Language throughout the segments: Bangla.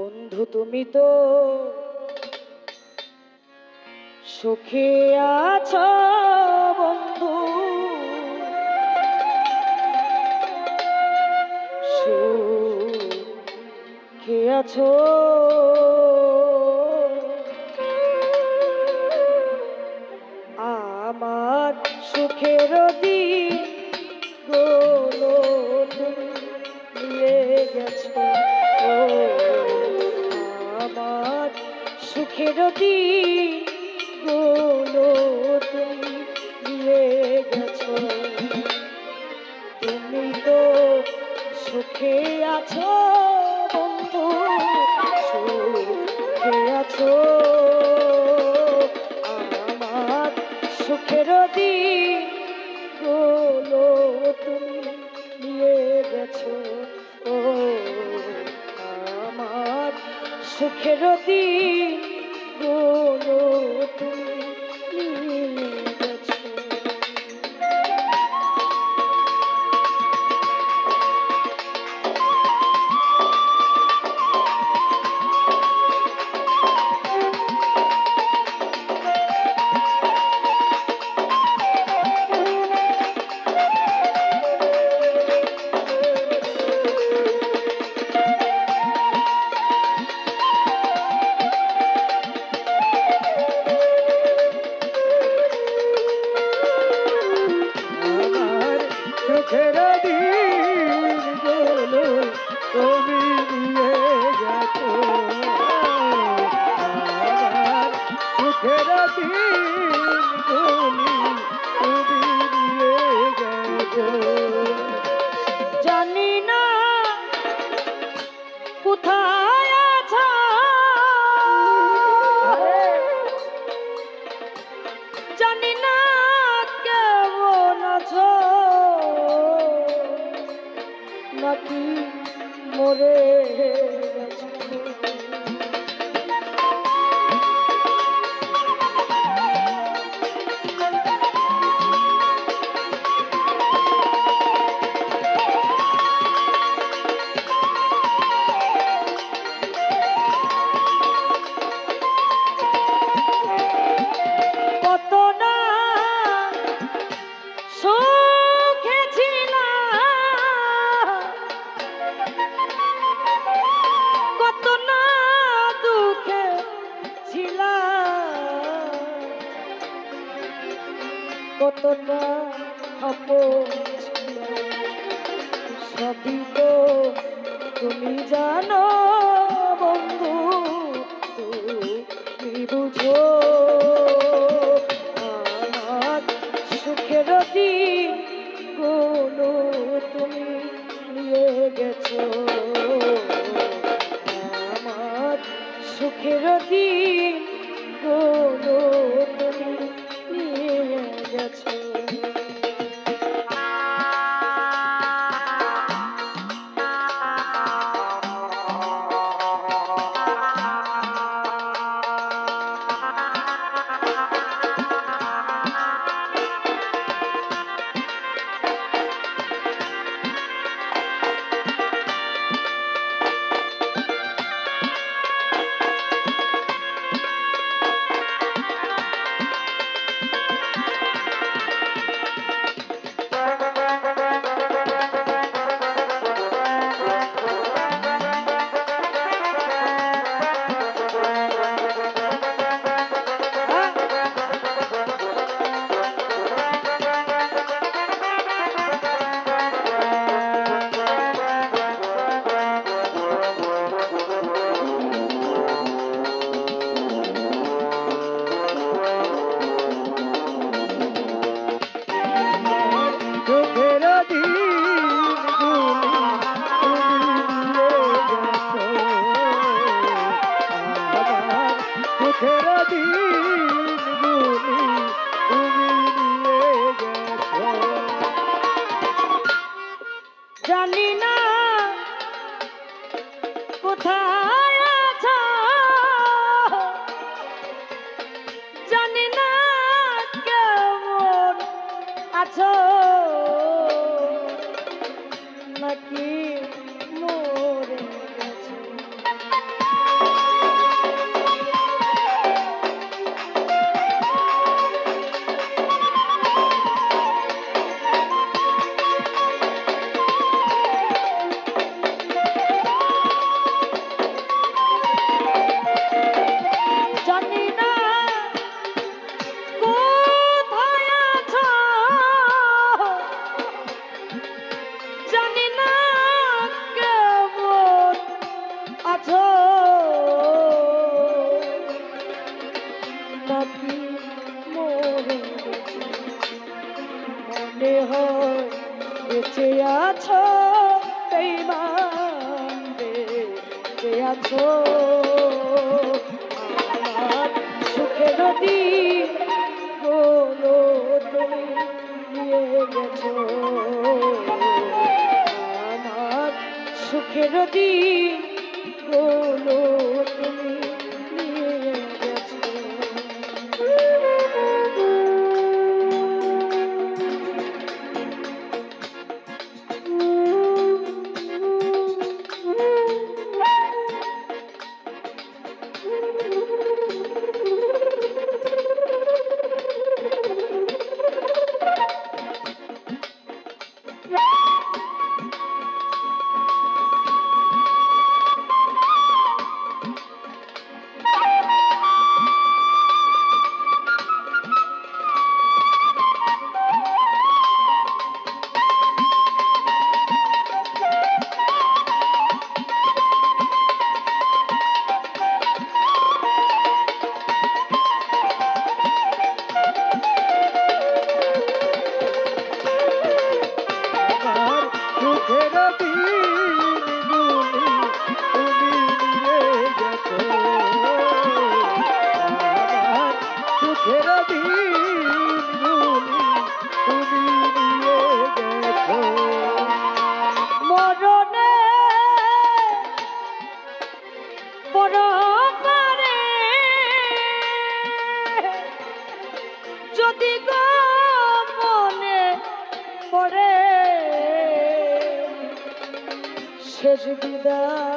বন্ধু তুমি তো সুখে আছো বন্ধু। সুখে আছো। আমার সুখের দিনগুলো তুমি গেছো। ও সুখের দিনগুলো তুমি নিয়ে গেছো, তুমি তো সুখে আছো, বন্ধু, সুখে আছো। আমার সুখের দিন তুমি নিয়ে গেছো, ও, আমার সুখের দিন তুমি না আপন সবই তো, তুমি জানো বন্ধু, তুমি বুঝো আমার সুখের দিনগুলো তুমি নিয়ে গেছো। Oh. যদি গো মনে পড়ে শেষ বিদায়।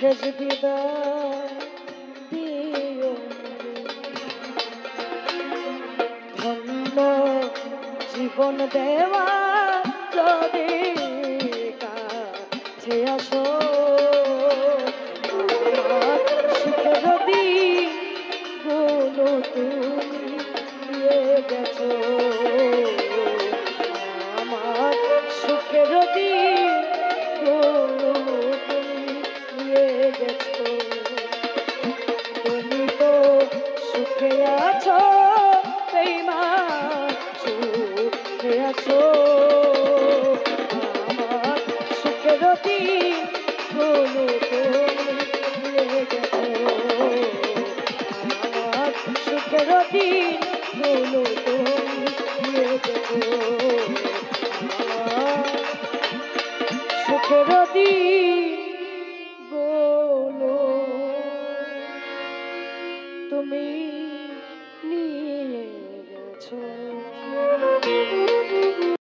শেষ বিদায় দিও। ধন্য জীবন দেওয়া যদি কাছে আসো। সুখে আছো সেই মা সুখে আছো।